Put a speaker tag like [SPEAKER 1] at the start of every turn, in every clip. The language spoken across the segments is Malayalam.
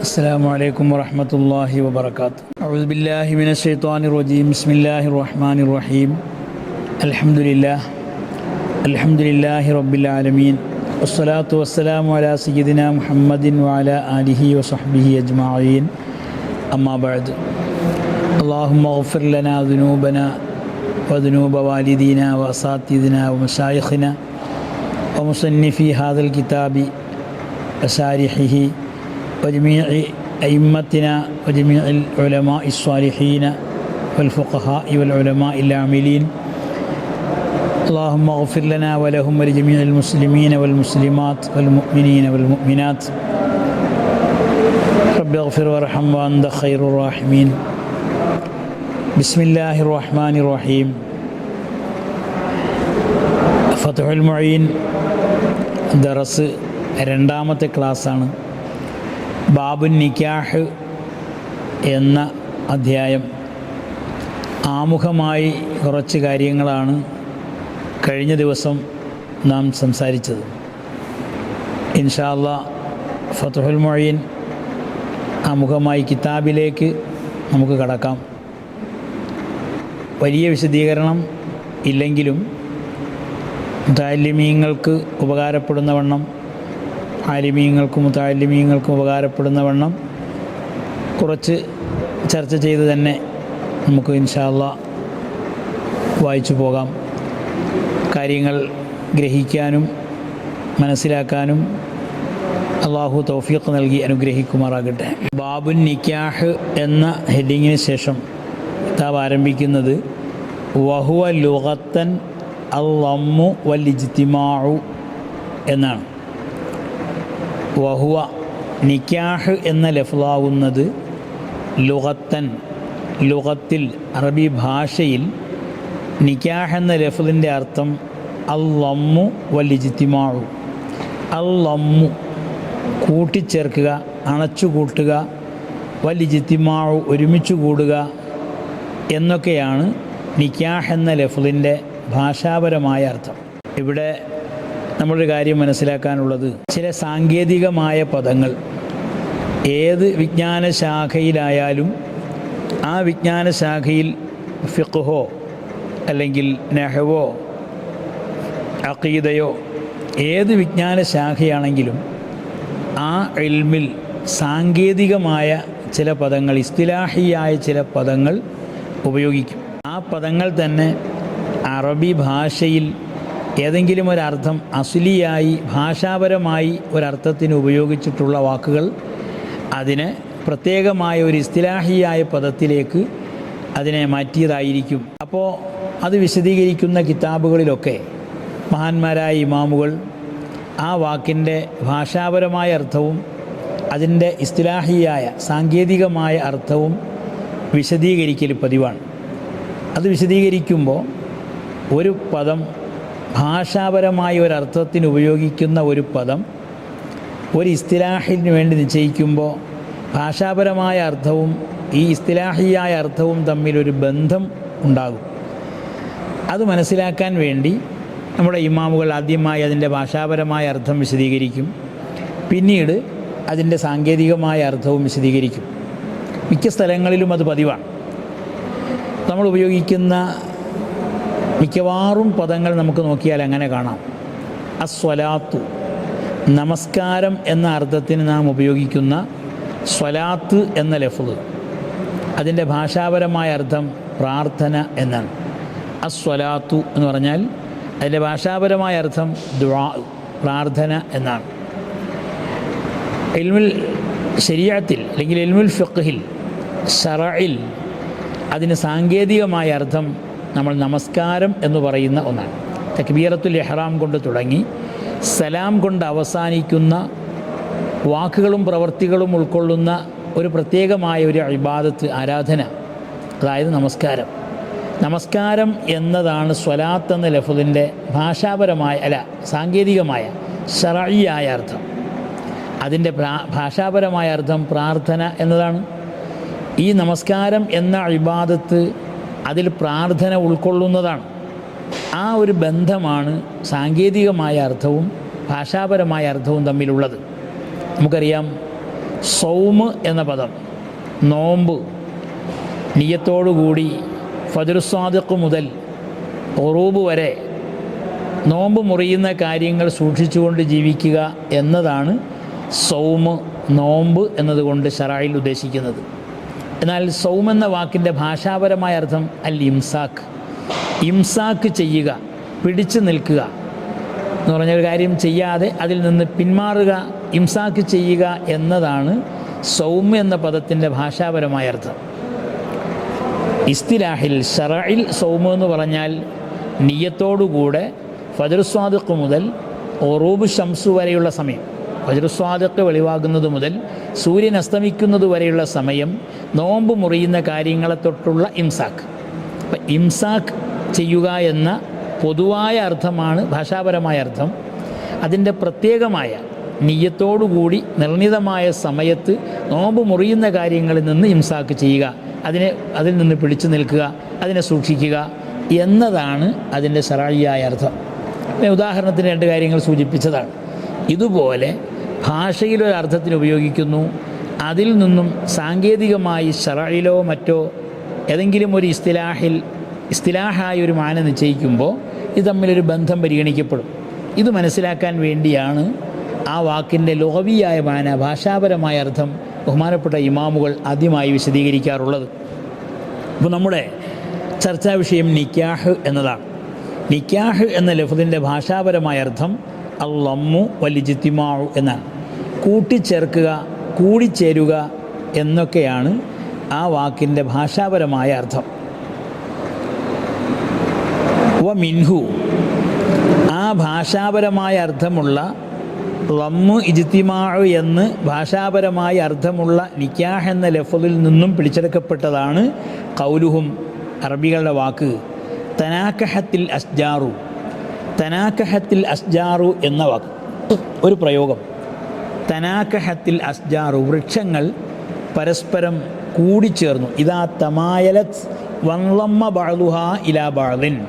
[SPEAKER 1] السلام عليكم ورحمة الله وبركاته أعوذ بالله من الشيطان الرجيم بسم الله الرحمن الرحيم الحمد لله الحمد لله رب العالمين والصلاة والسلام على سيدنا محمد وعلى آله وصحبه أجمعين أما بعد اللهم اغفر لنا ذنوبنا وذنوب والدينا وأساتذنا ومشايخنا ومصنفي هذا الكتاب وشارحه وجميع أئمتنا وجميع العلماء الصالحين والفقهاء والعلماء العاملين اللهم اغفر لنا ولهم ولجميع المسلمين والمسلمات والمؤمنين والمؤمنات رب اغفر وارحم وأنت خير الراحمين بسم الله الرحمن الرحيم فتح المعين ദറസ് രണ്ടാമത്തെ ക്ലാസ്സാണ് ബാബുൻ നിക്കാഹ് എന്ന അധ്യായം ആമുഖമായി കുറച്ച് കാര്യങ്ങളാണ് കഴിഞ്ഞ ദിവസം നാം സംസാരിച്ചത്. ഇൻഷാല്ല ഫത്തുഹുൽ മൊഴീൻ ആമുഖമായി കിതാബിലേക്ക് നമുക്ക് കടക്കാം. വലിയ വിശദീകരണം ഇല്ലെങ്കിലും മുത്താലിമീങ്ങൾക്ക് ഉപകാരപ്പെടുന്ന വണ്ണം ആലിമീങ്ങൾക്കും മുത്താലിമീങ്ങൾക്കും ഉപകാരപ്പെടുന്ന വണ്ണം കുറച്ച് ചർച്ച ചെയ്ത് തന്നെ നമുക്ക് ഇൻഷാല്ല വായിച്ചു പോകാം. കാര്യങ്ങൾ ഗ്രഹിക്കാനും മനസ്സിലാക്കാനും അള്ളാഹു തൗഫീഖ് നൽകി അനുഗ്രഹിക്കുമാറാകട്ടെ. ബാബുൻ നിക്കാഹ് എന്ന ഹെഡിങ്ങിന് ശേഷം കിതാബ് ആരംഭിക്കുന്നത് വഹുവ ലുഗത്തൻ അള്ളമ്മു ഇജ്തിമാഉ എന്നാണ്. വഹുവ നിക്കാഹ് എന്ന ലഫ്ലാവുന്നത് ലുഹത്തൻ ലുഹത്തിൽ അറബി ഭാഷയിൽ നിക്കാഹ് എന്ന ലഫ്ലിന്റെ അർത്ഥം അല്ലമ്മു വലിജിത്തിമാഴു അല്ലമ്മു കൂട്ടിച്ചേർക്കുക അണച്ചുകൂട്ടുക വലിജിത്തിമാഴു ഒരുമിച്ച് കൂടുക എന്നൊക്കെയാണ് നിക്കാഹ് എന്ന ലഫ്ലിന്റെ ഭാഷാപരമായ അർത്ഥം. ഇവിടെ നമ്മളൊരു കാര്യം മനസ്സിലാക്കാനുള്ളത്. ചില സാങ്കേതികമായ പദങ്ങൾ ഏത് വിജ്ഞാന ശാഖയിലായാലും ആ വിജ്ഞാന ശാഖയിൽ ഫിഖ്ഹോ അല്ലെങ്കിൽ നെഹവോ അഖീദയോ ഏത് വിജ്ഞാന ശാഖയാണെങ്കിലും ആ എൽമിൽ സാങ്കേതികമായ ചില പദങ്ങൾ ഇസ്തിലാഹിയായ ചില പദങ്ങൾ ഉപയോഗിക്കും. ആ പദങ്ങൾ തന്നെ അറബി ഭാഷയിൽ ഏതെങ്കിലും ഒരർത്ഥം അസുലിയായി ഭാഷാപരമായി ഒരർത്ഥത്തിന് ഉപയോഗിച്ചിട്ടുള്ള വാക്കുകൾ അതിന് പ്രത്യേകമായ ഒരു ഇസ്തിലാഹിയായ പദത്തിലേക്ക് അതിനെ മാറ്റിയതായിരിക്കും. അപ്പോൾ അത് വിശദീകരിക്കുന്ന കിതാബുകളിലൊക്കെ മഹാന്മാരായ ഇമാമുകൾ ആ വാക്കിന്റെ ഭാഷാപരമായ അർത്ഥവും അതിന്റെ ഇസ്തിലാഹിയായ സാങ്കേതികമായ അർത്ഥവും വിശദീകരിക്കൽ പതിവാണ്. അത് വിശദീകരിക്കുമ്പോൾ ഒരു പദം ഭാഷാപരമായ ഒരർത്ഥത്തിന് ഉപയോഗിക്കുന്ന ഒരു പദം ഒരു ഇസ്തിലാഹിന് വേണ്ടി നിശ്ചയിക്കുമ്പോൾ ഭാഷാപരമായ അർത്ഥവും ഈ ഇസ്തിലാഹിയായ അർത്ഥവും തമ്മിലൊരു ബന്ധം ഉണ്ടാകും. അത് മനസ്സിലാക്കാൻ വേണ്ടി നമ്മുടെ ഇമാമുകൾ ആദ്യമായി അതിന്റെ ഭാഷാപരമായ അർത്ഥം വിശദീകരിക്കും. പിന്നീട് അതിന്റെ സാങ്കേതികമായ അർത്ഥവും വിശദീകരിക്കും. മിക്ക സ്ഥലങ്ങളിലും അത് പതിവാണ്. നമ്മൾ ഉപയോഗിക്കുന്ന മിക്കവാറും പദങ്ങൾ നമുക്ക് നോക്കിയാൽ അങ്ങനെ കാണാം. അസ്വലാത്തു നമസ്കാരം എന്ന അർത്ഥത്തിന് നാം ഉപയോഗിക്കുന്ന സ്വലാത്ത് എന്ന ലഫ്ത് അതിന്റെ ഭാഷാപരമായ അർത്ഥം പ്രാർത്ഥന എന്നാണ്. അസ്വലാത്തു എന്ന് പറഞ്ഞാൽ അതിന്റെ ഭാഷാപരമായ അർത്ഥം പ്രാർത്ഥന എന്നാണ്. എൽമുൽ ശരിയാത്തിൽ അല്ലെങ്കിൽ എൽമുൽ ഫിഖിൽ ഷറയിൽ അതിന് സാങ്കേതികമായ അർത്ഥം നമ്മൾ നമസ്കാരം എന്ന് പറയുന്ന ഒന്നാണ്. തക്ബീറത്തുൽ എഹ്റാം കൊണ്ട് തുടങ്ങി സലാം കൊണ്ട് അവസാനിക്കുന്ന വാക്കുകളും പ്രവൃത്തികളും ഉൾക്കൊള്ളുന്ന ഒരു പ്രത്യേകമായ ഒരു ഇബാദത്ത് ആരാധന അതായത് നമസ്കാരം. നമസ്കാരം എന്നതാണ് സ്വലാത്ത് എന്ന ലഫുദിന്റെ ഭാഷാപരമായ അല്ല സാങ്കേതികമായ ഷറയിയായ അർത്ഥം. അതിന്റെ ഭാഷാപരമായ അർത്ഥം പ്രാർത്ഥന എന്നതാണ്. ഈ നമസ്കാരം എന്ന ഇബാദത്ത് അതിൽ പ്രാർത്ഥന ഉൾക്കൊള്ളുന്നതാണ്. ആ ഒരു ബന്ധമാണ് സാങ്കേതികമായ അർത്ഥവും ഭാഷാപരമായ അർത്ഥവും തമ്മിലുള്ളത്. നമുക്കറിയാം സൗമ് എന്ന പദം നോമ്പ് നിയത്തോടുകൂടി ഫതിർസ്വാദക്ക് മുതൽ ഒറൂബ് വരെ നോമ്പ് മുറിയുന്ന കാര്യങ്ങൾ സൂക്ഷിച്ചുകൊണ്ട് ജീവിക്കുക എന്നതാണ് സൗമ് നോമ്പ് എന്നതുകൊണ്ട് ഷറായിൽ ഉദ്ദേശിക്കുന്നത്. എന്നാൽ സൗം എന്ന വാക്കിന്റെ ഭാഷാപരമായ അർത്ഥം അൽ ഇംസാക്ക് ഇംസാക്ക് ചെയ്യുക പിടിച്ചു നിൽക്കുക എന്ന് പറഞ്ഞൊരു കാര്യം ചെയ്യാതെ അതിൽ നിന്ന് പിന്മാറുക ഇംസാക്ക് ചെയ്യുക എന്നതാണ് സൗമ്യ എന്ന പദത്തിന്റെ ഭാഷാപരമായ അർത്ഥം. ഇസ്തിലാഹിൽ ഷറയിൽ സൗമ എന്ന് പറഞ്ഞാൽ നിയത്തോടുകൂടെ ഫജറുസ്വാദിഖ് മുതൽ ഒറൂബ് ഷംസു വരെയുള്ള സമയം. ഫജറുസ്വാദിഖ് വെളിവാകുന്നത് മുതൽ സൂര്യൻ അസ്തമിക്കുന്നത് വരെയുള്ള സമയം നോമ്പ് മുറിയുന്ന കാര്യങ്ങളെ തൊട്ടുള്ള ഇംസാക്ക് അപ്പം ഇംസാക്ക് ചെയ്യുക എന്ന പൊതുവായ അർത്ഥമാണ് ഭാഷാപരമായ അർത്ഥം. അതിന്റെ പ്രത്യേകമായ നീയത്തോടുകൂടി നിർണിതമായ സമയത്ത് നോമ്പ് മുറിയുന്ന കാര്യങ്ങളിൽ നിന്ന് ഇംസാക്ക് ചെയ്യുക അതിനെ അതിൽ നിന്ന് പിടിച്ചു നിൽക്കുക അതിനെ സൂക്ഷിക്കുക എന്നതാണ് അതിന്റെ സറായിയായ അർത്ഥം. ഉദാഹരണത്തിന് രണ്ട് കാര്യങ്ങൾ സൂചിപ്പിച്ചതാണ്. ഇതുപോലെ ഭാഷയിലൊരർത്ഥത്തിന് ഉപയോഗിക്കുന്നു. അതിൽ നിന്നും സാങ്കേതികമായി ഷറയിലോ മറ്റോ ഏതെങ്കിലും ഒരു ഇസ്തിലാഹിൽ ഇസ്തിലാഹായ ഒരു മാന നിശ്ചയിക്കുമ്പോൾ ഇത് തമ്മിലൊരു ബന്ധം പരിഗണിക്കപ്പെടും. ഇത് മനസ്സിലാക്കാൻ വേണ്ടിയാണ് ആ വാക്കിന്റെ ലോകവിയായ മാന ഭാഷാപരമായ അർത്ഥം ബഹുമാനപ്പെട്ട ഇമാമുകൾ ആദ്യമായി വിശദീകരിക്കാറുള്ളത്. അപ്പോൾ നമ്മുടെ ചർച്ചാ വിഷയം നിക്കാഹ് എന്നതാണ്. നിക്കാഹ് എന്ന ലഫുദിന്റെ ഭാഷാപരമായ അർത്ഥം അള്ളമ്മു വലിജിത്തിമാവു എന്നാണ്. കൂട്ടിച്ചേർക്കുക കൂടിച്ചേരുക എന്നൊക്കെയാണ് ആ വാക്കിന്റെ ഭാഷാപരമായ അർത്ഥം. വ മിൻഹു ആ ഭാഷാപരമായ അർത്ഥമുള്ള ലമ്മു ഇജിത്തിമാഴു എന്ന് ഭാഷാപരമായ അർത്ഥമുള്ള നിക്കാഹ് എന്ന ലഫലിൽ നിന്നും പിടിച്ചെടുക്കപ്പെട്ടതാണ് കൗലുഹും അറബികളുടെ വാക്ക്. തനാക്കഹത്തിൽ അസ്ജാറു തനാക്കഹത്തിൽ അസ്ജാറു എന്ന വാക്ക്. ഒരു പ്രയോഗം. തനാക്കഹത്തിൽ അസ്ജാറു വൃക്ഷങ്ങൾ പരസ്പരം കൂടിച്ചേർന്നു. ഇതാ തമായലത്ത് വള്ളമ്മ ബാളുഹ ഇലാ ബാളിൻ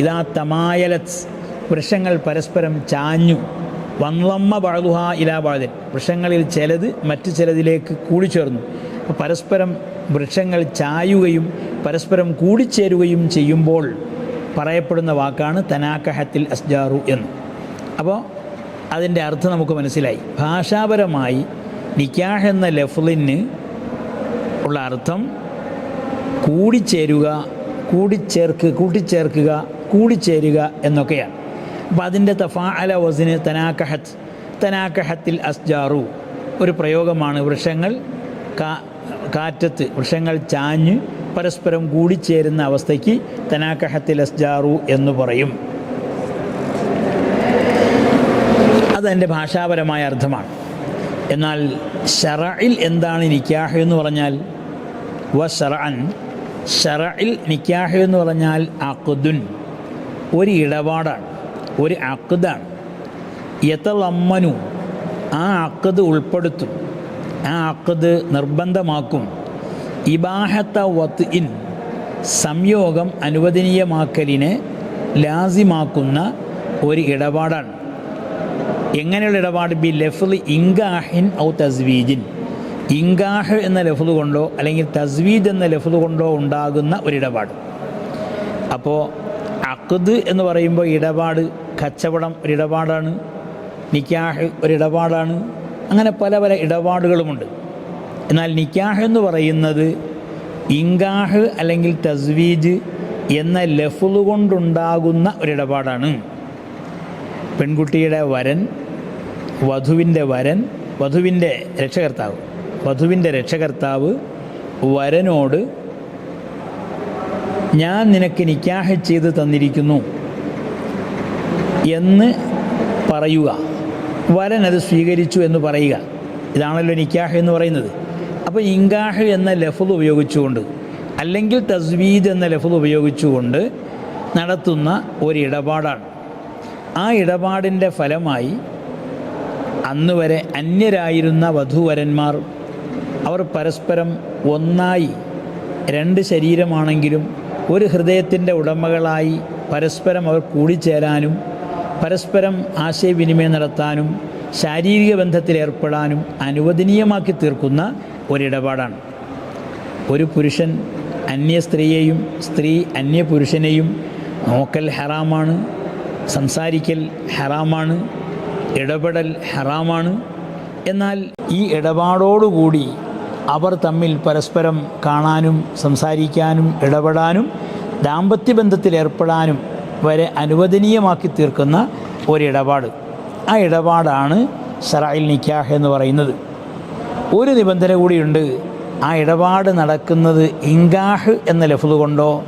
[SPEAKER 1] ഇതാ തമായലത്ത് വൃക്ഷങ്ങൾ പരസ്പരം ചാഞ്ഞു. വള്ളമ്മ ബാളുഹ ഇലാ ബാളിൻ വൃക്ഷങ്ങളിൽ ചിലത് മറ്റു ചിലതിലേക്ക് കൂടിച്ചേർന്നു. പരസ്പരം വൃക്ഷങ്ങൾ ചായുകയും പരസ്പരം കൂടിച്ചേരുകയും ചെയ്യുമ്പോൾ പറയപ്പെടുന്ന വാക്കാണ് തനാക്കഹത്തിൽ അസ്ജാറു എന്ന്. അപ്പോൾ അതിന്റെ അർത്ഥം നമുക്ക് മനസ്സിലായി. ഭാഷാപരമായി നിക്കാഹ് എന്ന ലഫ്ലിന് ഉള്ള അർത്ഥം കൂടിച്ചേരുക കൂടിച്ചേർക്ക് കൂട്ടിച്ചേർക്കുക കൂടിച്ചേരുക എന്നൊക്കെയാണ്. അപ്പോൾ അതിന്റെ തഫാ അല വസിന് തനാക്കഹത്ത് തനാക്കഹത്തിൽ അസ്ജാറു ഒരു പ്രയോഗമാണ് വൃക്ഷങ്ങൾ കാറ്റത്ത് വൃക്ഷങ്ങൾ ചാഞ്ഞ് പരസ്പരം കൂടിച്ചേരുന്ന അവസ്ഥയ്ക്ക് തനാക്കഹത്തിൽ അസ്ജാറു എന്ന് പറയും. അതെന്റെ ഭാഷാപരമായ അർത്ഥമാണ്. എന്നാൽ ഷറയിൽ എന്താണ് നിക്കാഹ് എന്ന് പറഞ്ഞാൽ? വ ഷറഅൻ ഷറയിൽ നിക്കാഹ് എന്ന് പറഞ്ഞാൽ അഖുദുൻ. ഒരു ഇടപാടാണ്. ഒരു അക്കുദാണ് യത്തലമ്മനു ആ അഖദ് ഉൾപ്പെടുത്തും. ആ അഖദ് നിർബന്ധമാക്കും. ഇബാഹത്ത വത്ത് ഇൻ സംയോഗം അനുവദനീയമാക്കലിനെ ലാസിമാക്കുന്ന ഒരു ഇടപാടാണ്. എങ്ങനെയുള്ള ഇടപാട്? ബി ലഫ്ലി ഇങ്കാഹിൻ ഔ തസ്വീജിൻ. ഇങ്കാഹ് എന്ന ലഫ്ല് കൊണ്ടോ അല്ലെങ്കിൽ തസ്വീദ് എന്ന ലഫ്ല് കൊണ്ടോ ഉണ്ടാകുന്ന ഒരിടപാട് അപ്പോൾ അഖദ് എന്ന് പറയുമ്പോൾ ഇടപാട് കച്ചവടം ഒരിടപാടാണ് നിക്കാഹ് ഒരിടപാടാണ് അങ്ങനെ പല പല ഇടപാടുകളുമുണ്ട്. എന്നാൽ നിക്കാഹ് എന്ന് പറയുന്നത് ഇങ്കാഹ് അല്ലെങ്കിൽ തസ്വീജ് എന്ന ലഫുൾ കൊണ്ടുണ്ടാകുന്ന ഒരിടപാടാണ്. പെൺകുട്ടിയുടെ വരൻ വധുവിന്റെ വരൻ വധുവിന്റെ രക്ഷകർത്താവ്. വധുവിന്റെ രക്ഷകർത്താവ് വരനോട് ഞാൻ നിനക്ക് നിക്കാഹ് ചെയ്ത് തന്നിരിക്കുന്നു എന്ന് പറയുക. വരൻ അത് സ്വീകരിച്ചു എന്ന് പറയുക. ഇതാണല്ലോ നിക്കാഹ് എന്ന് പറയുന്നത്. അപ്പോൾ ഇങ്കാഹ് എന്ന ലഫ്ല് ഉപയോഗിച്ചുകൊണ്ട് അല്ലെങ്കിൽ തസ്വീദ് എന്ന ലഫ്ല് ഉപയോഗിച്ചുകൊണ്ട് നടത്തുന്ന ഒരു ഇടപാടാണ് ആ ഇടപാടിന്റെ ഫലമായി അന്ന് വരെ അന്യരായിരുന്ന വധുവരന്മാർ അവർ പരസ്പരം ഒന്നായി രണ്ട് ശരീരമാണെങ്കിലും ഒരു ഹൃദയത്തിന്റെ ഉടമകളായി പരസ്പരം അവർ കൂടിച്ചേരാനും പരസ്പരം ആശയവിനിമയം നടത്താനും ശാരീരിക ബന്ധത്തിൽ ഏർപ്പെടാനും അനുവദനീയമാക്കി തീർക്കുന്ന ഒരിടപാടാണ്. ഒരു പുരുഷൻ അന്യ സ്ത്രീയെയും സ്ത്രീ അന്യ പുരുഷനെയും നോക്കൽ ഹറാമാണ് സംസാരിക്കൽ ഹറാമാണ് ഇടപെടൽ ഹറാമാണ്. എന്നാൽ ഈ ഇടപാടോടുകൂടി അവർ തമ്മിൽ പരസ്പരം കാണാനും സംസാരിക്കാനും ഇടപെടാനും ദാമ്പത്യ ബന്ധത്തിൽ ഏർപ്പെടാനും വരെ അനുവദനീയമാക്കി തീർക്കുന്ന ഒരിടപാട്. ആ ഇടപാടാണ് സറായിൽ നിക്കാഹ് എന്ന് പറയുന്നത്. ഒരു നിബന്ധന കൂടിയുണ്ട്. ആ ഇടപാട് നടക്കുന്നത് ഇങ്കാഹ് എന്ന ലഫ്ലു കൊണ്ടോ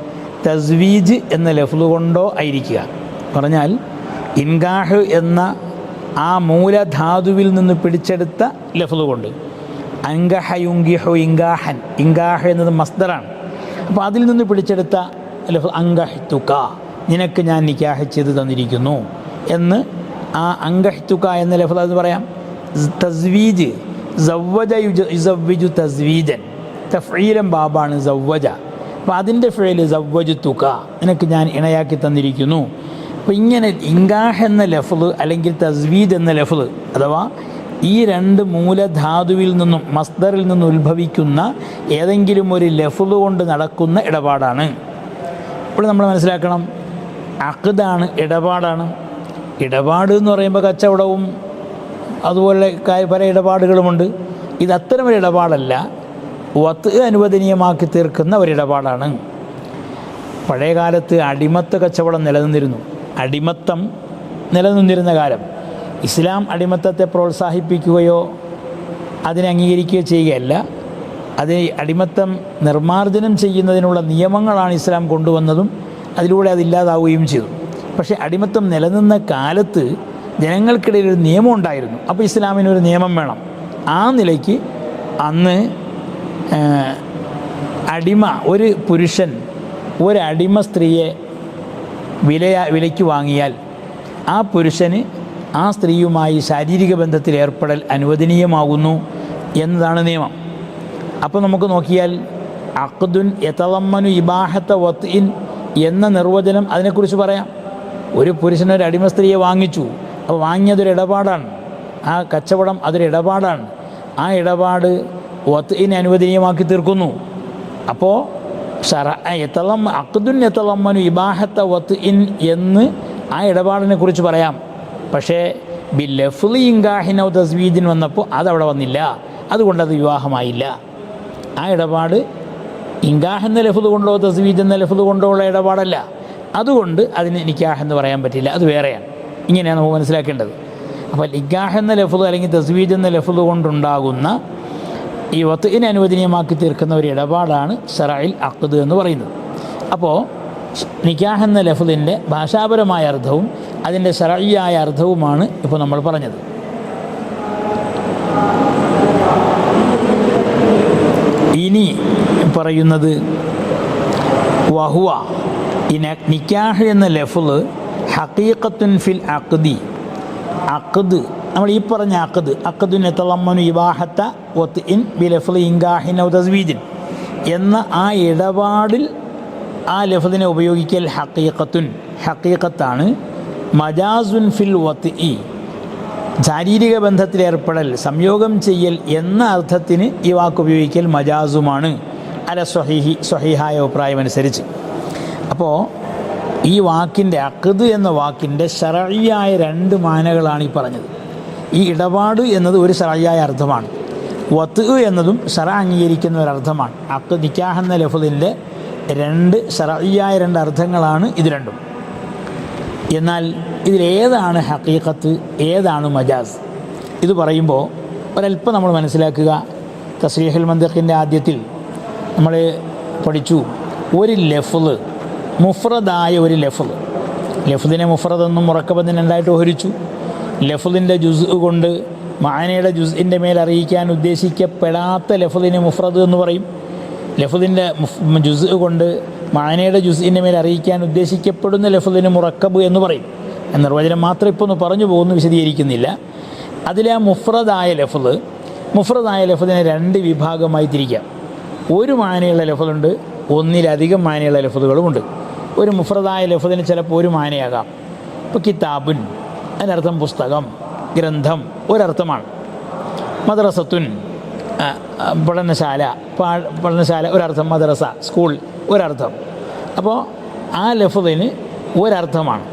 [SPEAKER 1] തസ്വീജ് എന്ന ലഫ്ലു കൊണ്ടോ ആയിരിക്കുക. പറഞ്ഞാൽ ഇൻഗാഹ് എന്ന ആ മൂലധാതുവിൽ നിന്ന് പിടിച്ചെടുത്ത ലഫ്ലു കൊണ്ട്. അങ്കഹ യുങ്കിഹു ഇങ്കാഹൻ ഇങ്കാഹ് എന്നത് മസ്ദറാണ്. അപ്പോൾ അതിൽ നിന്ന് പിടിച്ചെടുത്ത ലഫ് അങ്കഹിത്തുക നിനക്ക് ഞാൻ നിക്കാഹ് ചെയ്ത് തന്നിരിക്കുന്നു എന്ന് ആ അങ്കഹിത്തുക എന്ന ലഫ്ലു അത് പറയാം. തസ്വീജ് തഫീലം ബാബാണ് സവ്വജ അപ്പോൾ അതിന്റെ ഫേൽ സവ്വജു തുക. നിനക്ക് ഞാൻ ഇണയാക്കി തന്നിരിക്കുന്നു. അപ്പോൾ ഇങ്ങനെ ഇങ്കാഹ് എന്ന ലഫ്ല് അല്ലെങ്കിൽ തസ്വീദ് എന്ന ലഫ്ല് അഥവാ ഈ രണ്ട് മൂലധാതുവിൽ നിന്നും മസ്ദറിൽ നിന്നും ഉത്ഭവിക്കുന്ന ഏതെങ്കിലും ഒരു ലഫ്ല് കൊണ്ട് നടക്കുന്ന ഇടപാടാണ്. ഇപ്പോൾ നമ്മൾ മനസ്സിലാക്കണം അഖദാണ് ഇടപാടാണ്. ഇടപാട് എന്ന് പറയുമ്പോൾ കച്ചവടവും അതുപോലെ പല ഇടപാടുകളുമുണ്ട്. ഇത് അത്തരം ഒരു ഇടപാടല്ല. വത്ത് അനുവദനീയമാക്കി തീർക്കുന്ന ഒരിടപാടാണ് പഴയകാലത്ത് അടിമത്ത കച്ചവടം നിലനിന്നിരുന്നു. അടിമത്തം നിലനിന്നിരുന്ന കാലം. ഇസ്ലാം അടിമത്തത്തെ പ്രോത്സാഹിപ്പിക്കുകയോ അതിനെ അംഗീകരിക്കുകയോ ചെയ്യുകയല്ല. അത് അടിമത്തം നിർമ്മാർജനം ചെയ്യുന്നതിനുള്ള നിയമങ്ങളാണ് ഇസ്ലാം കൊണ്ടുവന്നതും അതിലൂടെ അതില്ലാതാവുകയും ചെയ്തു. പക്ഷേ അടിമത്തം നിലനിന്ന കാലത്ത് ജനങ്ങൾക്കിടയിൽ ഒരു നിയമം ഉണ്ടായിരുന്നു. അപ്പോൾ ഇസ്ലാമിന് ഒരു നിയമം വേണം. ആ നിലയ്ക്ക് അന്ന് അടിമ ഒരു പുരുഷൻ ഒരു അടിമ സ്ത്രീയെ വിലയ വിലയ്ക്ക് വാങ്ങിയാൽ ആ പുരുഷന് ആ സ്ത്രീയുമായി ശാരീരിക ബന്ധത്തിൽ ഏർപ്പെടൽ അനുവദനീയമാകുന്നു എന്നതാണ് നിയമം. അപ്പോൾ നമുക്ക് നോക്കിയാൽ അഖ്ദുൻ യതളമ്മനു ഇബാഹത്ത ഇൻ എന്ന നിർവചനം അതിനെക്കുറിച്ച് പറയാം. ഒരു പുരുഷൻ ഒരു അടിമ സ്ത്രീയെ വാങ്ങിച്ചു. അപ്പോൾ വാങ്ങിയതൊരു ഇടപാടാണ്. ആ കച്ചവടം അതൊരു ഇടപാടാണ്. ആ ഇടപാട് ഒത്തിനെ അനുവദനീയമാക്കി തീർക്കുന്നു. അപ്പോൾ എത്തളം അക്ദുൻ എത്തളമ്മനു ഇബാഹത്ത വത്ത് ഇൻ എന്ന് ആ ഇടപാടിനെ കുറിച്ച് പറയാം. പക്ഷേ ബി ലഫ്ലി ഇങ്കാഹിനോ തസ്വീദിൻ വന്നപ്പോൾ അതവിടെ വന്നില്ല. അതുകൊണ്ട് അത് വിവാഹമായില്ല. ആ ഇടപാട് ഇങ്കാഹ് എന്ന ലഫ്ത് കൊണ്ടോ തസ്വീദ് എന്ന ലഫ്ത് കൊണ്ടോ ഉള്ള ഇടപാടല്ല. അതുകൊണ്ട് അതിന് നിക്കാഹ് എന്ന് പറയാൻ പറ്റില്ല. അത് വേറെയാണ്. ഇങ്ങനെയാണ് നമുക്ക് മനസ്സിലാക്കേണ്ടത്. അപ്പോൾ ലിഗാഹ് എന്ന ലഫ്ത് അല്ലെങ്കിൽ തസ്വീജ് എന്ന ലഫ്ത് കൊണ്ടുണ്ടാകുന്ന ഈ വത്തുവിനെ അനുവദനീയമാക്കി തീർക്കുന്ന ഒരു ഇടപാടാണ് ഷറായിൽ അഖദ് എന്ന് പറയുന്നത്. അപ്പോൾ നിക്കാഹ് എന്ന ലഫ്ലിന്റെ ഭാഷാപരമായ അർത്ഥവും അതിന്റെ സറായിയായ അർത്ഥവുമാണ് ഇപ്പോൾ നമ്മൾ പറഞ്ഞത്. ഇനി പറയുന്നത് വഹുവ. ഈ നിക്കാഹ് എന്ന ലഫ്ല് ഹക്കീഖത്തുൻ ഫിൽ അക്ദി അഖദ് നമ്മൾ ഈ പറഞ്ഞ അഖദ്. അക്ദുൻ എത്തളമ്മനു ഇവാഹത്ത ഒത്ത് ഇൻ ബിലഫ്ല് ഇങ്കാഹിൻ ഔ തസ്വീദിൻ. എന്ന ആ ഇടപാടിൽ ആ ലഫ്ദിനെ ഉപയോഗിക്കൽ ഹക്കീക്കത്തുൻ ഹക്കീക്കത്താണ് മജാസുൻ ഫിൽ വത്ത് ഇ ശാരീരിക ബന്ധത്തിലേർപ്പെടൽ സംയോഗം ചെയ്യൽ എന്ന അർത്ഥത്തിന് ഈ വാക്ക് ഉപയോഗിക്കൽ മജാസുമാണ്. അല സ്വഹീഹി സ്വഹീഹായ അഭിപ്രായം അനുസരിച്ച് അപ്പോൾ ഈ വാക്കിന്റെ അക്കത് എന്ന വാക്കിന്റെ ശരഴിയായ രണ്ട് മാനകളാണ് ഈ പറഞ്ഞത്. ഈ ഇടപാട് എന്നത് ഒരു ശരഴിയായ അർത്ഥമാണ്. വത്ത് എന്നതും ശറ അംഗീകരിക്കുന്ന ഒരർത്ഥമാണ് അക്ക് നിക്കാഹ് എന്ന ലഫുദിന്റെ രണ്ട് ശരഴിയായ രണ്ട് അർത്ഥങ്ങളാണ് ഇത് രണ്ടും. എന്നാൽ ഇതിലേതാണ് ഹക്കീക്കത്ത് ഏതാണ് മജാസ്? ഇത് പറയുമ്പോൾ ഒരല്പം നമ്മൾ മനസ്സിലാക്കുക തസ്രീഹുൽ മന്ദഖിന്റെ ആദ്യത്തിൽ നമ്മൾ പഠിച്ചു ഒരു ലഫ്ല് മുഫ്രദായ ഒരു ലഫ്ല് ലഫ്ദിനെ മുഫ്രദെന്നും മുറക്കബത്തിന് രണ്ടായിട്ട് ഓഹരിച്ചു. ലഫ്ദിന്റെ ജുസ് കൊണ്ട് മാനയുടെ ജുസിന്റെ മേൽ അറിയിക്കാൻ ഉദ്ദേശിക്കപ്പെടാത്ത ലഫ്ദിനെ മുഫ്രദ് എന്ന് പറയും. ലഫുദിന്റെ ജുസ് കൊണ്ട് മാനയുടെ ജുസിന്റെ മേൽ അറിയിക്കാൻ ഉദ്ദേശിക്കപ്പെടുന്ന ലഫുദിന് മുറക്കബ് എന്ന് പറയും. നിർവചനം മാത്രം ഇപ്പോൾ ഒന്ന് പറഞ്ഞു പോകുന്നു വിശദീകരിക്കുന്നില്ല. അതിലെ മുഫ്രദായ ലഫുദ് മുഫ്രദായ ലഫുദിനെ രണ്ട് വിഭാഗമായി തിരിക്കാം ഒരു മാനയുള്ള ലഫുദുണ്ട് ഒന്നിലധികം മാനയുള്ള ലഫുദുകളുമുണ്ട്. ഒരു മുഫ്രദായ ലഫുദിന് ചിലപ്പോൾ ഒരു മാനയാകാം. ഇപ്പോൾ കിതാബുൻ അതിനർത്ഥം പുസ്തകം ഗ്രന്ഥം ഒരർത്ഥമാണ്. മദ്രസത്തുൻ പഠനശാല പഠനശാല ഒരർത്ഥം മദ്രസ സ്കൂൾ ഒരർത്ഥം. അപ്പോൾ ആ ലഫുദിന് ഒരർത്ഥമാണ്.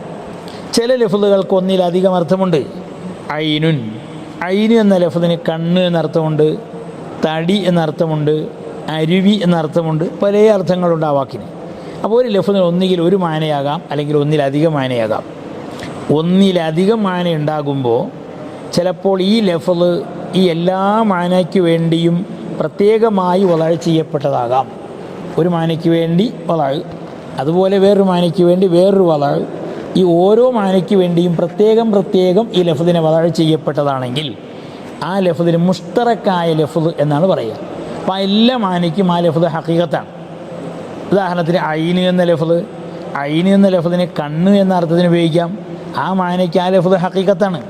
[SPEAKER 1] ചില ലഫുദുകൾക്ക് ഒന്നിലധികം അർത്ഥമുണ്ട്. ഐനുൻ ഐന് എന്ന ലഫുദിന് കണ്ണ് എന്നർത്ഥമുണ്ട് തടി എന്നർത്ഥമുണ്ട് അരുവി എന്നർത്ഥമുണ്ട് പല അർത്ഥങ്ങളുണ്ട് ആ വാക്കിന്. അപ്പോൾ ഒരു ലഫ്ദിന് ഒന്നുകിൽ ഒരു മാനയാകാം അല്ലെങ്കിൽ ഒന്നിലധികം മാനയാകാം. ഒന്നിലധികം മാന ഉണ്ടാകുമ്പോൾ ചിലപ്പോൾ ഈ ലഫ്ള് ഈ എല്ലാ മാനയ്ക്ക് വേണ്ടിയും പ്രത്യേകമായി വളഴ ചെയ്യപ്പെട്ടതാകാം. ഒരു മാനയ്ക്ക് വേണ്ടി വളഴ് അതുപോലെ വേറൊരു മാനയ്ക്ക് വേണ്ടി വേറൊരു വളഴ് ഈ ഓരോ മാനയ്ക്ക് വേണ്ടിയും പ്രത്യേകം പ്രത്യേകം ഈ ലഫ്ദിനെ വളഴ ചെയ്യപ്പെട്ടതാണെങ്കിൽ ആ ലഫ്ദിന് മുഷ്തറക്കായ ലഫ്ദ് എന്നാണ് പറയുക. അപ്പോൾ എല്ലാ മാനയ്ക്കും ആ ലഫ്ദ് ഹക്കീകത്താണ് ഉദാഹരണത്തിന് ഐന് എന്ന ലഫ്ദ്. ഐന് എന്ന ലഫ്ലിന് കണ്ണ് എന്ന അർത്ഥത്തിന് ഉപയോഗിക്കാം. ആ മാനയ്ക്ക് ആ ലഫ്ദ് ഹക്കീക്കത്താണ്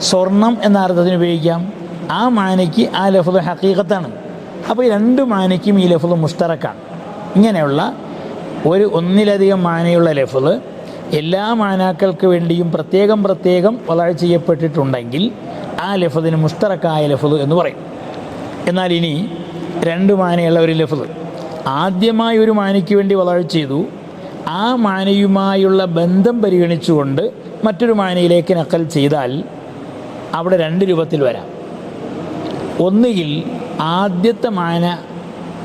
[SPEAKER 1] സ്വർണം എന്ന അർത്ഥത്തിന് ഉപയോഗിക്കാം. ആ മാനയ്ക്ക് ആ ലഫ്ദ് ഹക്കീക്കത്താണ് അപ്പോൾ ഈ രണ്ട് മാനയ്ക്കും ഈ ലഫ്ദ് മുസ്തറക്കാണ് ഇങ്ങനെയുള്ള ഒരു ഒന്നിലധികം മാനയുള്ള ലഫ്ദ് എല്ലാ മാനാക്കൾക്ക് വേണ്ടിയും പ്രത്യേകം പ്രത്യേകം വളരെ ചെയ്യപ്പെട്ടിട്ടുണ്ടെങ്കിൽ ആ ലഫ്ലിന് മുസ്തറക്കായ ലഫ്ദ് എന്ന് പറയും. എന്നാൽ ഇനി രണ്ട് മാനയുള്ള ഒരു ലഫ്ദ്. ആദ്യമായി ഒരു മാനയ്ക്ക് വേണ്ടി വളർച്ച ചെയ്തു. ആ മാനയുമായുള്ള ബന്ധം പരിഗണിച്ചുകൊണ്ട് മറ്റൊരു മാനയിലേക്ക് നക്കൽ ചെയ്താൽ അവിടെ രണ്ട് രൂപത്തിൽ വരാം. ഒന്നുകിൽ ആദ്യത്തെ മാന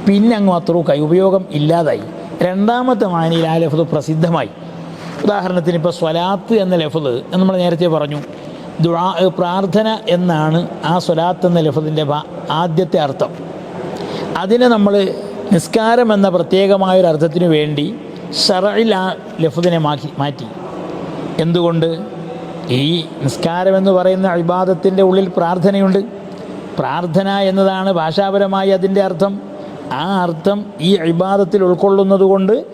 [SPEAKER 1] പിന്നെ അങ്ങ് മത്രൂക്കായി ഉപയോഗം ഇല്ലാതായി. രണ്ടാമത്തെ മാനയിൽ ആ ലഫ്ദ് പ്രസിദ്ധമായി. ഉദാഹരണത്തിന് ഇപ്പോൾ സ്വലാത്ത് എന്ന ലഫ്ദ് എന്ന് നമ്മൾ നേരത്തെ പറഞ്ഞു. ദുആ പ്രാർത്ഥന എന്നാണ് ആ സ്വലാത്ത് എന്ന ലഫതിന്റെ ആദ്യത്തെ അർത്ഥം. അതിനെ നമ്മൾ നിസ്കാരം എന്ന പ്രത്യേകമായൊരു അർത്ഥത്തിന് വേണ്ടി ഷറയിൽ ആ ലഫുദിനെ മാറ്റി മാറ്റി. എന്തുകൊണ്ട്? ഈ നിസ്കാരമെന്ന് പറയുന്ന അഭിബാദത്തിന്റെ ഉള്ളിൽ പ്രാർത്ഥനയുണ്ട്. പ്രാർത്ഥന എന്നതാണ് ഭാഷാപരമായി അതിന്റെ അർത്ഥം. ആ അർത്ഥം ഈ അഭിബാദത്തിൽ ഉൾക്കൊള്ളുന്നത് കൊണ്ട്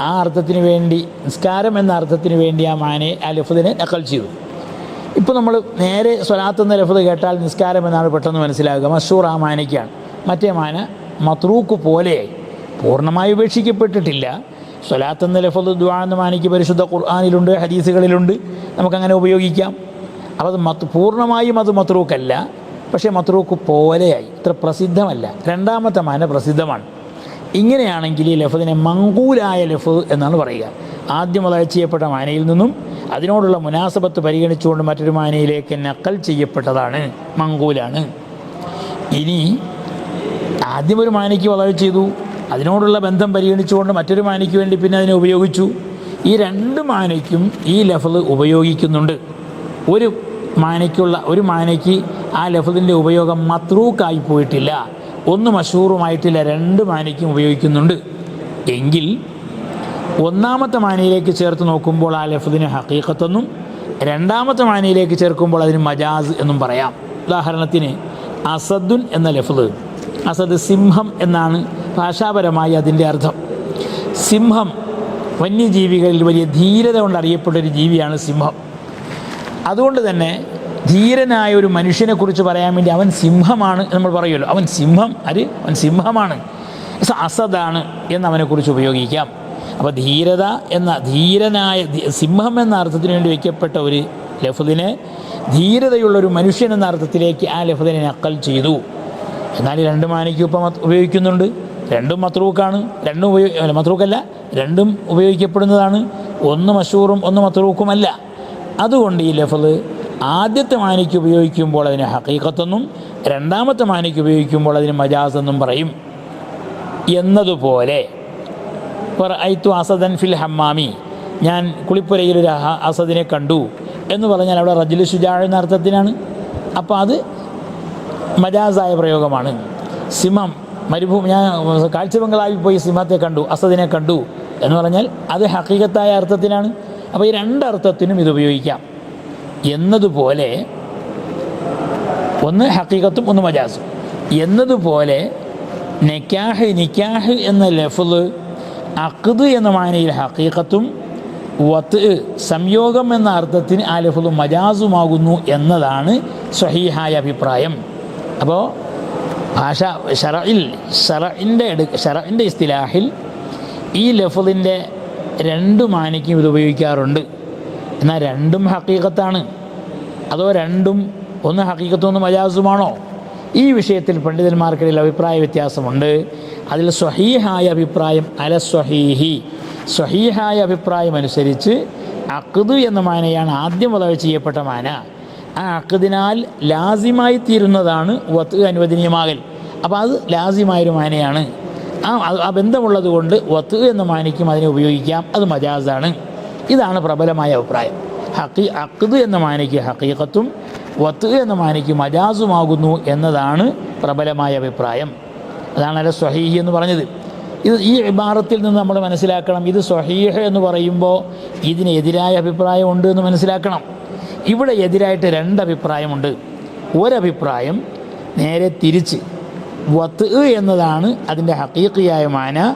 [SPEAKER 1] ആ അർത്ഥത്തിന് വേണ്ടി നിസ്കാരം എന്ന അർത്ഥത്തിന് വേണ്ടി ആ മാനെ ആ ലഫുദിനെ നക്കൽ ചെയ്തു. ഇപ്പോൾ നമ്മൾ നേരെ സ്വലാത്തുന്ന ലഫ്ദ് കേട്ടാൽ നിസ്കാരം എന്നാണ് പെട്ടെന്ന് മനസ്സിലാകുക. മഷൂർ ആ മാനയ്ക്കാണ്. മറ്റേ മാന മത്രൂക്ക് പോലെയായി പൂർണമായി ഉപേക്ഷിക്കപ്പെട്ടിട്ടില്ല. സ്വലാത്ത് എന്ന ലഫ്ദ് എന്ന മാനയ്ക്ക് പരിശുദ്ധ ഖുർആാനിലുണ്ട് ഹദീസുകളിലുണ്ട്. നമുക്കങ്ങനെ ഉപയോഗിക്കാം. അപ്പോൾ അത് മത് പൂർണമായും അത് മത്രൂക്കല്ല പക്ഷേ മത്രൂക്ക് പോലെയായി. ഇത്ര പ്രസിദ്ധമല്ല. രണ്ടാമത്തെ മാന പ്രസിദ്ധമാണ്. ഇങ്ങനെയാണെങ്കിൽ ഈ ലഫദിനെ മങ്കൂലായ ലഫദ് എന്നാണ് പറയുക. ആദ്യം അത് ചെയ്യപ്പെട്ട മാനയിൽ നിന്നും അതിനോടുള്ള മുനാസബത്ത് പരിഗണിച്ചുകൊണ്ട് മറ്റൊരു മാനയിലേക്ക് നക്കൽ ചെയ്യപ്പെട്ടതാണ്. മങ്കൂലാണ്. ഇനി ആദ്യം ഒരു മാനയ്ക്ക് വളരെ ചെയ്തു. അതിനോടുള്ള ബന്ധം പരിഗണിച്ചുകൊണ്ട് മറ്റൊരു മാനയ്ക്ക് വേണ്ടി പിന്നെ അതിനെ ഉപയോഗിച്ചു. ഈ രണ്ട് മാനയ്ക്കും ഈ ലെഫൽ ഉപയോഗിക്കുന്നുണ്ട്. ഒരു മാനയ്ക്കുള്ള ഒരു മാനയ്ക്ക് ആ ലഫലിന്റെ ഉപയോഗം മത്രൂക്കായി പോയിട്ടില്ല. ഒന്ന് മഷൂറുമായിട്ടില്ല രണ്ട് മാനയ്ക്കും ഉപയോഗിക്കുന്നുണ്ട്. എങ്കിൽ ഒന്നാമത്തെ മാനയിലേക്ക് ചേർത്ത് നോക്കുമ്പോൾ ആ ലഫ്ദിന് ഹക്കീക്കത്തെന്നും രണ്ടാമത്തെ മാനയിലേക്ക് ചേർക്കുമ്പോൾ അതിന് മജാസ് എന്നും പറയാം. ഉദാഹരണത്തിന് അസദുൻ എന്ന ലഫ്ദ് അസദ് സിംഹം എന്നാണ് ഭാഷാപരമായി അതിന്റെ അർത്ഥം. സിംഹം വന്യജീവികളിൽ വലിയ ധീരത കൊണ്ട് അറിയപ്പെട്ട ഒരു ജീവിയാണ് സിംഹം. അതുകൊണ്ട് തന്നെ ധീരനായ ഒരു മനുഷ്യനെക്കുറിച്ച് പറയാൻ വേണ്ടി അവൻ സിംഹമാണ് നമ്മൾ പറയുമല്ലോ. അവൻ സിംഹം അര് അവൻ സിംഹമാണ്. അസദാണ് എന്ന് അവനെക്കുറിച്ച് ഉപയോഗിക്കാം. അപ്പോൾ ധീരത എന്ന ധീരനായ സിംഹം എന്ന അർത്ഥത്തിന് വേണ്ടി വയ്ക്കപ്പെട്ട ഒരു ലഫുദിനെ ധീരതയുള്ളൊരു മനുഷ്യൻ എന്ന അർത്ഥത്തിലേക്ക് ആ ലഫുദിനെ നക്കൽ ചെയ്തു. എന്നാൽ ഈ രണ്ട് മാനിക്കും ഇപ്പം ഉപയോഗിക്കുന്നുണ്ട്. രണ്ടും മത്രൂക്കാണ് രണ്ടും ഉപയോഗ മത്രൂക്കല്ല രണ്ടും ഉപയോഗിക്കപ്പെടുന്നതാണ്. ഒന്ന് മഷൂറും ഒന്ന് മത്രൂക്കുമല്ല അതുകൊണ്ട് ഈ ലഫത് ആദ്യത്തെ മാനിക്ക് ഉപയോഗിക്കുമ്പോൾ അതിന് ഹക്കീക്കത്തെന്നും രണ്ടാമത്തെ മാനിക്ക് ഉപയോഗിക്കുമ്പോൾ അതിന് മജാസ് എന്നും പറയും. എന്നതുപോലെ ഐത്തു അസദൻ ഫിൽ ഹമ്മാമി. ഞാൻ കുളിപ്പുരയിൽ ഒരു അസദിനെ കണ്ടു എന്ന് പറഞ്ഞാൽ അവിടെ റജുൽ ഷുജാഴ് എന്ന അർത്ഥത്തിനാണ്. അപ്പോൾ അത് മജാസായ പ്രയോഗമാണ്. സിംഹം മരുഭൂമി ഞാൻ കാഴ്ചബംഗ്ലാവിൽ പോയി സിംഹത്തെ കണ്ടു അസദിനെ കണ്ടു എന്ന് പറഞ്ഞാൽ അത് ഹക്കീകത്തായ അർത്ഥത്തിനാണ്. അപ്പോൾ ഈ രണ്ടർത്ഥത്തിനും ഇത് ഉപയോഗിക്കാം. എന്നതുപോലെ ഒന്ന് ഹക്കീകത്തും ഒന്ന് മജാസും. എന്നതുപോലെ നിക്കാഹ് നിക്കാഹ് എന്ന ലഫ്ള് അക്ത് എന്ന മാനയിൽ ഹക്കീകത്തും വത്ത് സംയോഗം എന്ന അർത്ഥത്തിന് ആ ലഫുൾ മജാസുമാകുന്നു എന്നതാണ് സ്വഹീഹായ അഭിപ്രായം. അപ്പോൾ ഭാഷ ഷറയിൽ ഷറയിന്റെ എടു ഷറയിന്റെ ഇസ്തിലാഹിൽ ഈ ലഫുദിന്റെ രണ്ട് മാനിക്കും ഇത് ഉപയോഗിക്കാറുണ്ട്. എന്നാൽ രണ്ടും ഹക്കീകത്താണ് അതോ രണ്ടും ഒന്ന് ഹക്കീക്കത്തും ഒന്ന് മജാസുമാണോ? ഈ വിഷയത്തിൽ പണ്ഡിതന്മാർക്കിടയിൽ അഭിപ്രായ വ്യത്യാസമുണ്ട്. അതിൽ സ്വഹീഹായ അഭിപ്രായം അല സ്വഹീഹി. സ്വഹീഹായ അഭിപ്രായം അനുസരിച്ച് അക്തു എന്ന മാനയാണ് ആദ്യം വളവ് ചെയ്യപ്പെട്ട മാന. ആ അക്കതിനാൽ ലാസിമായി തീരുന്നതാണ് വത്ത് അനുവദനീയമാകൽ. അപ്പോൾ അത് ലാസിമായൊരു മാനയാണ്. ആ ആ ബന്ധമുള്ളത് കൊണ്ട് വത്ത് എന്ന മാനയ്ക്കും അതിനെ ഉപയോഗിക്കാം. അത് മജാസാണ്. ഇതാണ് പ്രബലമായ അഭിപ്രായം. ഹക്കി അക്ത് എന്ന മാനയ്ക്ക് ഹക്കീക്കത്തും വത്ത് എന്ന മാനയ്ക്ക് മജാസുമാകുന്നു എന്നതാണ് പ്രബലമായ അഭിപ്രായം. അതാണ് അല്ല സ്വഹീഹ് എന്ന് പറഞ്ഞത്. ഇത് ഈ ഇബാറത്തിൽ നിന്ന് നമ്മൾ മനസ്സിലാക്കണം. ഇത് സ്വഹീഹ് എന്ന് പറയുമ്പോൾ ഇതിനെതിരായ അഭിപ്രായം ഉണ്ട് എന്ന് മനസ്സിലാക്കണം. ഇവിടെ എതിരായിട്ട് രണ്ടഭിപ്രായമുണ്ട്. ഒരഭിപ്രായം നേരെ തിരിച്ച് വത്ത് എന്നതാണ് അതിന്റെ ഹക്കീക്കിയായ മാന.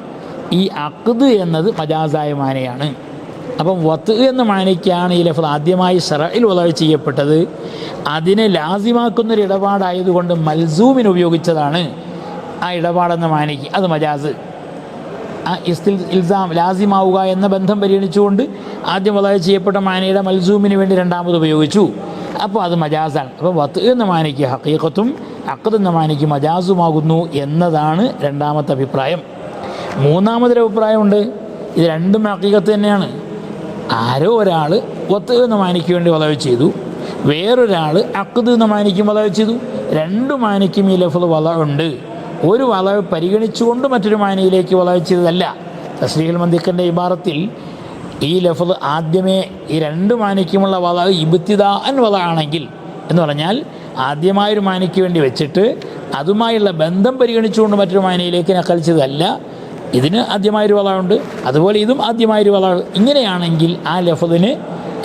[SPEAKER 1] ഈ അക്ത് എന്നത് മജാസായ മാനയാണ്. അപ്പം വത്ത് എന്ന മാനയ്ക്കാണ് ഈ ലഫ്ൽ ആദ്യമായി ഷറയിൽ ഉളവ് ചെയ്യപ്പെട്ടത്. അതിനെ ലാസിമാക്കുന്നൊരു ഇടപാടായതുകൊണ്ട് മൽസൂമിന് ഉപയോഗിച്ചതാണ് ആ ഇടപാടെന്ന മാനയ്ക്ക്. അത് മജാസ്. ഇസ്തിൽ ഇൽസാം ലാസിമാവുക എന്ന ബന്ധം പരിഗണിച്ചുകൊണ്ട് ആദ്യം വളരെ ചെയ്യപ്പെട്ട മാനയുടെ മൽസൂമിന് വേണ്ടി രണ്ടാമത് ഉപയോഗിച്ചു. അപ്പോൾ അത് മജാസാണ്. അപ്പോൾ വത്ത് എന്ന മാനയ്ക്ക് ഹക്കീക്കത്തും അക്കത് എന്ന മാനയ്ക്ക് മജാസുമാകുന്നു എന്നതാണ് രണ്ടാമത്തെ അഭിപ്രായം. മൂന്നാമതൊരു അഭിപ്രായമുണ്ട്. ഇത് രണ്ടും ഹക്കീക്കത്ത് തന്നെയാണ്. ആരോ ഒരാൾ വത്ത് എന്ന മാനയ്ക്ക് വേണ്ടി വളവ് ചെയ്തു. വേറൊരാൾ അക്കത് എന്ന മാനയ്ക്കും വളവ് ചെയ്തു. രണ്ടു മാനയ്ക്കും ഈ ലഫ്ത് വളവുണ്ട് ഒരു വളവ് പരിഗണിച്ചുകൊണ്ട് മറ്റൊരു മാനയിലേക്ക് വളവ് ചെയ്തതല്ല. തസ്ലീഹൽ മന്ദിക്കന്റെ ഇബാറത്തിൽ ഈ ലഫ്ത് ആദ്യമേ ഈ രണ്ട് മാനയ്ക്കുമുള്ള വളവ് ഇബത്തിദാൻ വളാണെങ്കിൽ എന്ന് പറഞ്ഞാൽ ആദ്യമായൊരു മാനയ്ക്ക് വേണ്ടി വെച്ചിട്ട് അതുമായുള്ള ബന്ധം പരിഗണിച്ചുകൊണ്ട് മറ്റൊരു മാനയിലേക്ക് ചെയ്തതല്ല. ഇതിന് ആദ്യമായൊരു വളവുണ്ട്. അതുപോലെ ഇതും ആദ്യമായൊരു വളവ്. ഇങ്ങനെയാണെങ്കിൽ ആ ലഫദിന്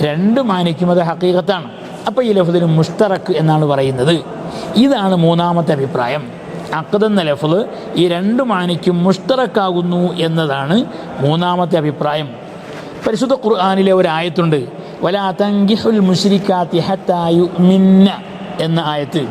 [SPEAKER 1] രണ്ട് മാനിക്കും അത് ഹക്കീകത്താണ് അപ്പോൾ ഈ ലഫദിന് മുഷ്തറക്ക് എന്നാണ് പറയുന്നത്. ഇതാണ് മൂന്നാമത്തെ അഭിപ്രായം. അക്കതെന്ന ലഫ്ല് ഈ രണ്ട് മാനിക്കും മുഷ്തറക്കാകുന്നു എന്നതാണ് മൂന്നാമത്തെ അഭിപ്രായം. പരിശുദ്ധ ഖുർആാനിലെ ഒരു ആയത്തുണ്ട് വലാ യുഅ്മിന്ന എന്ന ആയത്ത്.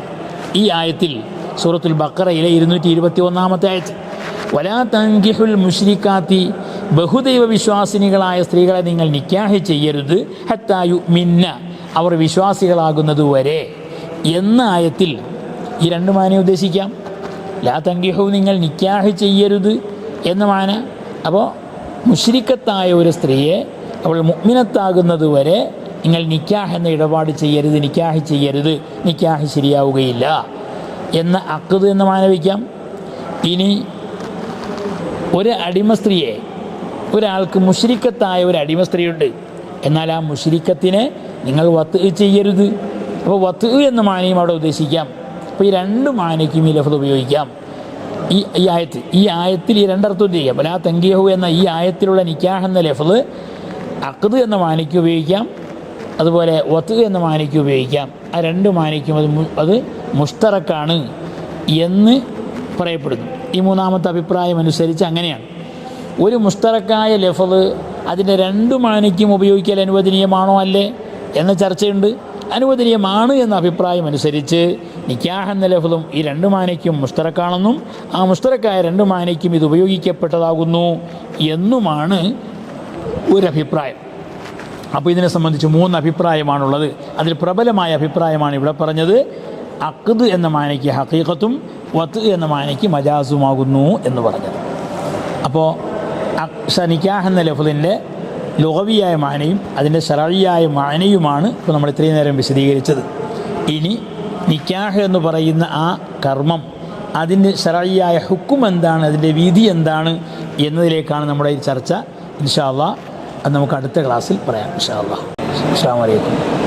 [SPEAKER 1] ഈ ആയത്തിൽ സൂറത്തുൽ ബക്കറയിലെ ഇരുന്നൂറ്റി ഇരുപത്തി ഒന്നാമത്തെ ആയത്ത് വലാ തങ്കിഹുൽ മുഷ്രിക്കാത്തി ബഹുദൈവ വിശ്വാസിനികളായ സ്ത്രീകളെ നിങ്ങൾ നിക്കാഹി ചെയ്യരുത് ഹത്തായു മിന്ന അവർ വിശ്വാസികളാകുന്നതുവരെ എന്ന ആയത്തിൽ ഈ രണ്ട് മാനെ ഉദ്ദേശിക്കാം. ലാ തങ്കിഹു നിങ്ങൾ നിക്കാഹ് ചെയ്യരുത് എന്ന് മാന. അപ്പോൾ മുഷ്രിക്കത്തായ ഒരു സ്ത്രീയെ അവൾ മുഗ്മിനത്താകുന്നത് വരെ നിങ്ങൾ നിക്കാഹ് എന്ന ഇടപാട് ചെയ്യരുത് നിക്കാഹ് ചെയ്യരുത് നിക്കാഹ് ശരിയാവുകയില്ല എന്ന അക്കത് എന്ന് മാനവിക്കാം. ഇനി ഒരു അടിമ സ്ത്രീയെ ഒരാൾക്ക് മുഷ്രിക്കത്തായ ഒരു അടിമ സ്ത്രീയുണ്ട്. എന്നാൽ ആ മുഷ്രിക്കത്തിനെ നിങ്ങൾ വത്ത് ചെയ്യരുത്. അപ്പോൾ വത്ത് എന്ന് മാനിയും അവിടെ ഉദ്ദേശിക്കാം. അപ്പോൾ ഈ രണ്ട് മാനയ്ക്കും ഈ ലഫ്ത് ഉപയോഗിക്കാം. ഈ ഈ ആയത്ത് ഈ ആയത്തിൽ ഈ രണ്ടർത്ഥം ഉദ്ദേശിക്കാം അപ്പോൾ ആ തങ്കിയഹു എന്ന ഈ ആയത്തിലുള്ള നിക്കാഹ് എന്ന ലഫ്ത് അക്കത് എന്ന മാനയ്ക്ക് ഉപയോഗിക്കാം. അതുപോലെ വത്ത് എന്ന മാനയ്ക്ക് ഉപയോഗിക്കാം. ആ രണ്ട് മാനയ്ക്കും അത് അത് മുഷ്തറക്കാണ് എന്ന് പറയപ്പെടുന്നു. ഈ മൂന്നാമത്തെ അഭിപ്രായം അനുസരിച്ച് അങ്ങനെയാണ്. ഒരു മുഷ്തറക്കായ ലഫത് അതിന്റെ രണ്ട് മാനയ്ക്കും ഉപയോഗിക്കൽ അനുവദനീയമാണോ അല്ലേ എന്ന ചർച്ചയുണ്ട്. അനുവദനീയമാണ് എന്ന അഭിപ്രായം അനുസരിച്ച് നിക്കാഹ് എന്ന ലഫതും ഈ രണ്ട് മാനയ്ക്കും മുഷ്തറക്കാണെന്നും ആ മുഷ്തറക്കായ രണ്ട് മാനയ്ക്കും ഇത് ഉപയോഗിക്കപ്പെട്ടതാകുന്നു എന്നുമാണ് ഒരഭിപ്രായം. അപ്പോൾ ഇതിനെ സംബന്ധിച്ച് മൂന്ന് അഭിപ്രായമാണുള്ളത്. അതിൽ പ്രബലമായ അഭിപ്രായമാണ് ഇവിടെ പറഞ്ഞത്. അക്ദ് എന്ന മാനയ്ക്ക് ഹക്കീഖത്തും വത്ത് എന്ന മാനയ്ക്ക് മജാസുമാകുന്നു എന്ന് പറഞ്ഞത്. അപ്പോൾ നിക്കാഹ് എന്ന ലഫലിന്റെ ലോകവിയായ മാനയും അതിന്റെ ശരഴിയായ മാനയുമാണ് ഇപ്പോൾ നമ്മൾ ഇത്രയും നേരം വിശദീകരിച്ചത്. ഇനി നിക്കാഹ് എന്ന് പറയുന്ന ആ കർമ്മം അതിന്റെ ശരഴിയായ ഹുക്കും എന്താണ് അതിന്റെ വിധി എന്താണ് എന്നതിലേക്കാണ് നമ്മുടെ ഈ ചർച്ച. ഇൻഷാ അത് നമുക്ക് അടുത്ത ക്ലാസ്സിൽ പറയാം ഇൻഷാ അസ്സാം വലൈക്കും